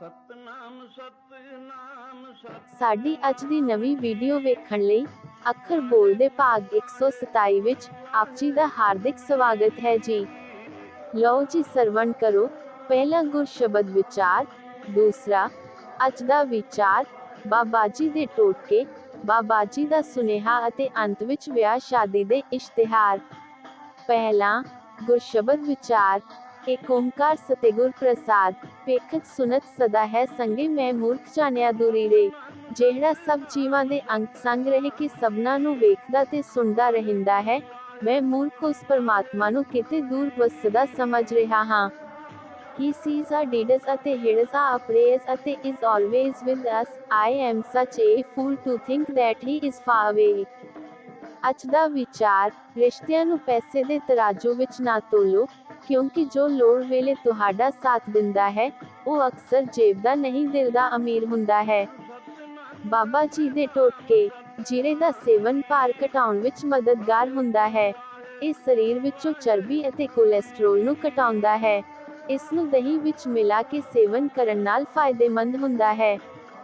ਸਤਨਾਮ ਸਾਡੀ ਅੱਜ ਦੀ ਨਵੀਂ ਵੀਡੀਓ ਵੇਖਣ ਲਈ ਅੱਖਰ ਬੋਲਦੇ ਭਾਗ 127 ਵਿੱਚ ਆਪ ਜੀ ਦਾ ਹਾਰਦਿਕ ਸਵਾਗਤ ਹੈ ਜੀ। ਲਓ ਜੀ ਸਰਵਣ ਕਰੋ। ਪਹਿਲਾ ਗੁਰ ਸ਼ਬਦ ਵਿਚਾਰ, ਦੂਸਰਾ, ਅੱਜ ਦਾ ਵਿਚਾਰ, ਬਾਬਾ ਜੀ ਦੇ ਟੋਟਕੇ, ਬਾਬਾ ਜੀ ਦਾ ਸੁਨੇਹਾ ਅਤੇ ਅੰਤ ਵਿੱਚ ਵਿਆਹ ਸ਼ਾਦੀ ਦੇ ਇਸ਼ਤਿਹਾਰ। ਪਹਿਲਾ ਗੁਰਸ਼ਬਦ ਵਿਚਾਰ ਏਕ ਓੰਕਾਰ ਸਤਿਗੁਰ ਪ੍ਰਸਾਦ ਪੇਖਤ ਸੁਨਤ ਸਦਾ ਹੈ ਸੰਗੇ ਮੈਂ ਮੂਰਖ ਜਾਣਿਆ ਦੂਰੀ ਰੇ ਜਿਹੜਾ ਸਭ ਜੀਵਾਂ ਦੇ ਅੰਗ ਸੰਗ ਰਹੇ ਕਿ ਸਭਨਾਂ ਨੂੰ ਵੇਖਦਾ ਤੇ ਸੁਣਦਾ ਰਹਿੰਦਾ ਹੈ ਮੈਂ ਮੂਰਖ ਉਸ ਪਰਮਾਤਮਾ ਨੂੰ ਕਿਤੇ ਦੂਰ ਵਸਦਾ ਸਮਝ ਰਿਹਾ ਹਾਂ He sees our deeds ਅਤੇ hears our prayers ਅਤੇ is always with us. I am such a fool to think that he is far away. ਅੱਜ ਦਾ ਵਿਚਾਰ ਰਿਸ਼ਤਿਆਂ ਨੂੰ ਪੈਸੇ ਦੇ ਤਰਾਜੂ ਵਿੱਚ ਨਾ ਤੋਲੋ, ਕਿਉਂਕਿ ਜੋ ਲੋੜ ਵੇਲੇ ਤੁਹਾਡਾ ਸਾਥ ਦਿੰਦਾ ਹੈ, ਉਹ ਅਕਸਰ ਜੇਬ ਦਾ ਨਹੀਂ ਦਿਲ ਦਾ ਅਮੀਰ ਹੁੰਦਾ ਹੈ। ਬਾਬਾ ਜੀ ਦੇ ਟੋਟਕੇ, ਜੀਰੇ ਦਾ ਸੇਵਨ ਭਾਰ ਘਟਾਉਣ ਵਿੱਚ ਮਦਦਗਾਰ ਹੁੰਦਾ ਹੈ। ਇਹ ਸਰੀਰ ਵਿੱਚੋਂ ਚਰਬੀ ਅਤੇ ਕੋਲੇਸਟ੍ਰੋਲ ਨੂੰ ਘਟਾਉਂਦਾ ਹੈ। ਇਸ ਨੂੰ ਦਹੀਂ ਵਿੱਚ ਮਿਲਾ ਕੇ ਸੇਵਨ ਕਰਨ ਨਾਲ ਫਾਇਦੇਮੰਦ ਹੁੰਦਾ ਹੈ।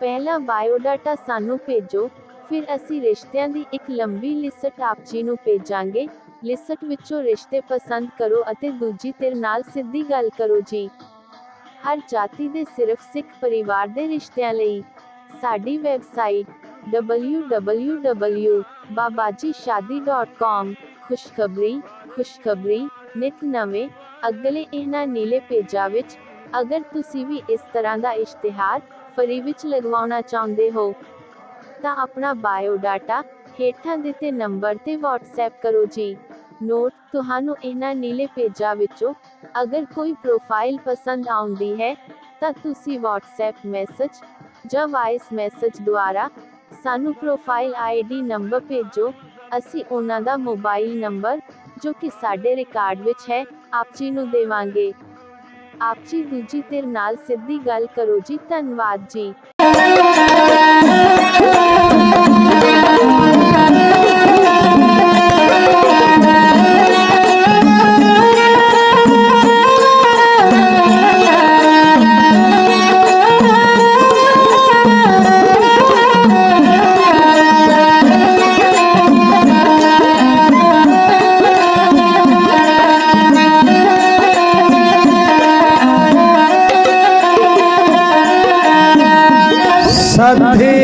ਪਹਿਲਾ ਬਾਇਓਡਾਟਾ ਸਾਨੂੰ ਭੇਜੋ, ਫਿਰ ਅਸੀਂ ਰਿਸ਼ਤਿਆਂ ਦੀ ਇੱਕ ਲੰਬੀ ਲਿਸਟ ਆਪ ਜੀ ਨੂੰ ਭੇਜਾਂਗੇ। ਲਿਸਟ ਵਿੱਚੋਂ ਰਿਸ਼ਤੇ ਪਸੰਦ ਕਰੋ ਅਤੇ ਦੂਜੀ ਧਿਰ ਨਾਲ ਸਿੱਧੀ ਗੱਲ ਕਰੋ ਜੀ। ਹਰ ਜਾਤੀ ਦੇ ਸਿਰਫ ਸਿੱਖ ਪਰਿਵਾਰ ਦੇ ਰਿਸ਼ਤਿਆਂ ਲਈ। ਸਾਡੀ ਵੈਬਸਾਈਟ www.babajishadi.com ਖੁਸ਼ਖਬਰੀ ਖੁਸ਼ਖਬਰੀ, ਨਿਤ ਨਵੇਂ, ਅਗਲੇ ਇਹਨਾਂ ਨੀਲੇ ਪੇਜਾਂ ਵਿੱਚ। ਅਗਰ ਤੁਸੀਂ ਵੀ ਇਸ ਤਰ੍ਹਾਂ ਦਾ ਇਸ਼ਤਿਹਾਰ ਫਰੀ ਵਿੱਚ ਲਗਵਾਉਣਾ ਚਾਹੁੰਦੇ ਹੋ, ਤਾਂ ਆਪਣਾ ਬਾਇਓਡਾਟਾ ਹੇਠਾਂ ਦਿੱਤੇ ਨੰਬਰ ਤੇ WhatsApp ਕਰੋ ਜੀ। ਨੋਟ ਤੁਹਾਨੂੰ ਇਹਨਾਂ ਨੀਲੇ ਪੇਜਾਂ ਵਿੱਚੋਂ ਅਗਰ ਕੋਈ ਪ੍ਰੋਫਾਈਲ ਪਸੰਦ ਆਉਂਦੀ ਹੈ, ਤਾਂ ਤੁਸੀਂ WhatsApp ਮੈਸੇਜ ਜਾਂ ਵਾਇਸ ਮੈਸੇਜ ਦੁਆਰਾ ਸਾਨੂੰ ਪ੍ਰੋਫਾਈਲ ਆਈਡੀ ਨੰਬਰ ਭੇਜੋ। ਅਸੀਂ ਉਹਨਾਂ ਦਾ ਮੋਬਾਈਲ ਨੰਬਰ ਜੋ ਕਿ ਸਾਡੇ ਰਿਕਾਰਡ ਵਿੱਚ ਹੈ, ਆਪ ਜੀ ਨੂੰ ਦੇਵਾਂਗੇ। ਆਪ ਜੀ ਦੂਜੀ ਤੇਰੇ ਨਾਲ ਸਿੱਧੀ ਗੱਲ ਕਰੋ ਜੀ ਧੰਨਵਾਦ ਜੀ। 身体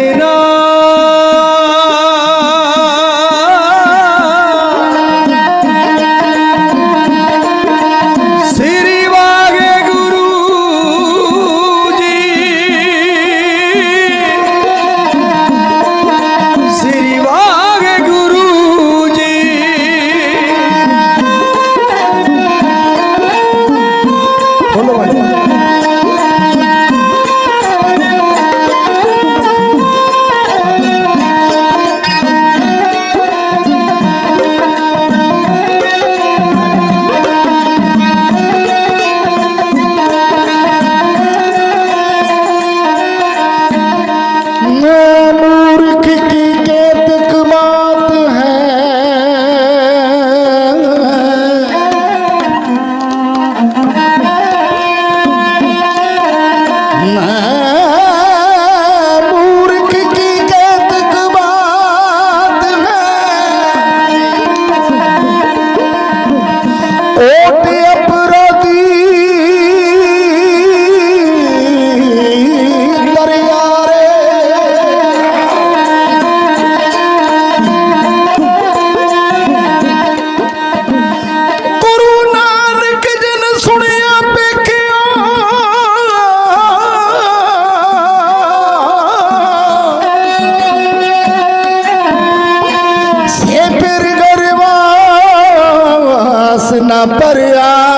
ਗਰਵਾਸ ਨਾ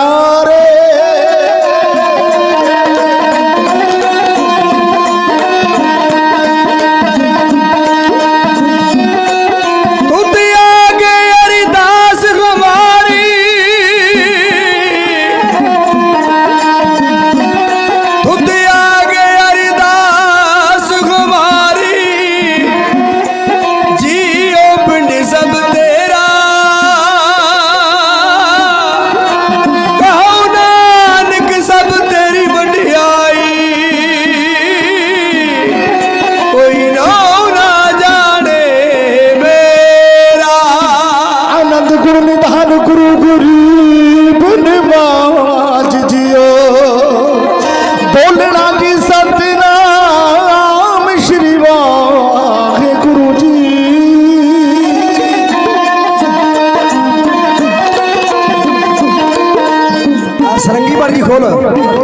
বলেন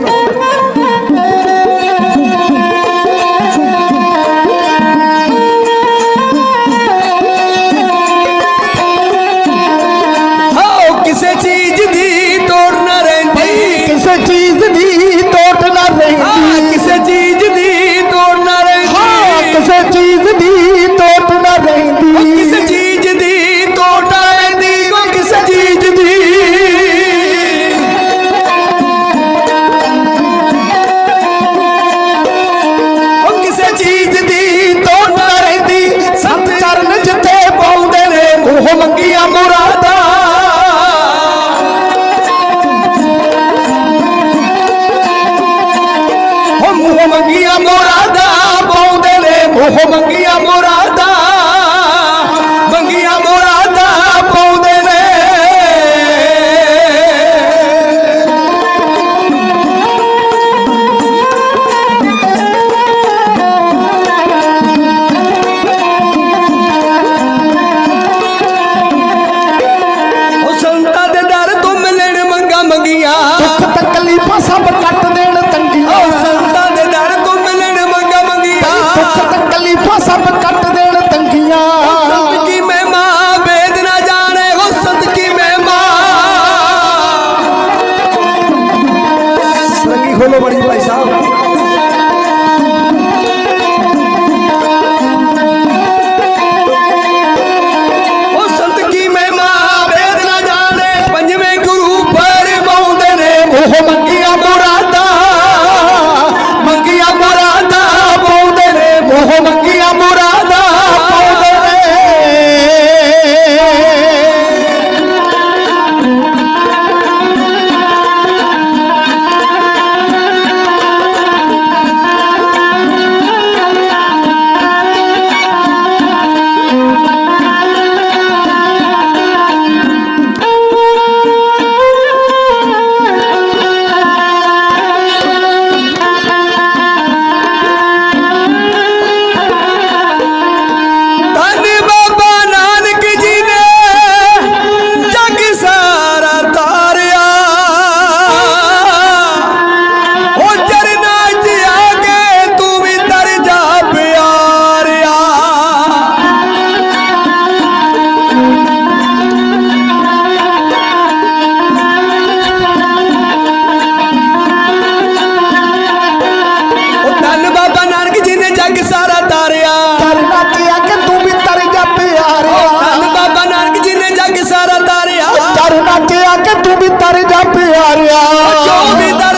ਪਿਆਰਿਆ। ਕਰਨਾ ਕੀ ਆ ਕਿ ਤੂੰ ਵੀ ਤਰ ਜਾ ਪਿਆਰਿਆ। ਧੰਨ ਬਾਬਾ ਨਾਨਕ ਜੀ ਨੇ ਜੱਗ ਸਾਰਾ ਤਾਰਿਆ। ਕਰਨਾ ਕੀ ਆ ਕਿ ਤੂੰ ਵੀ ਤਰ ਜਾ ਪਿਆਰਿਆ। ਜੋ ਵੀ ਤਰ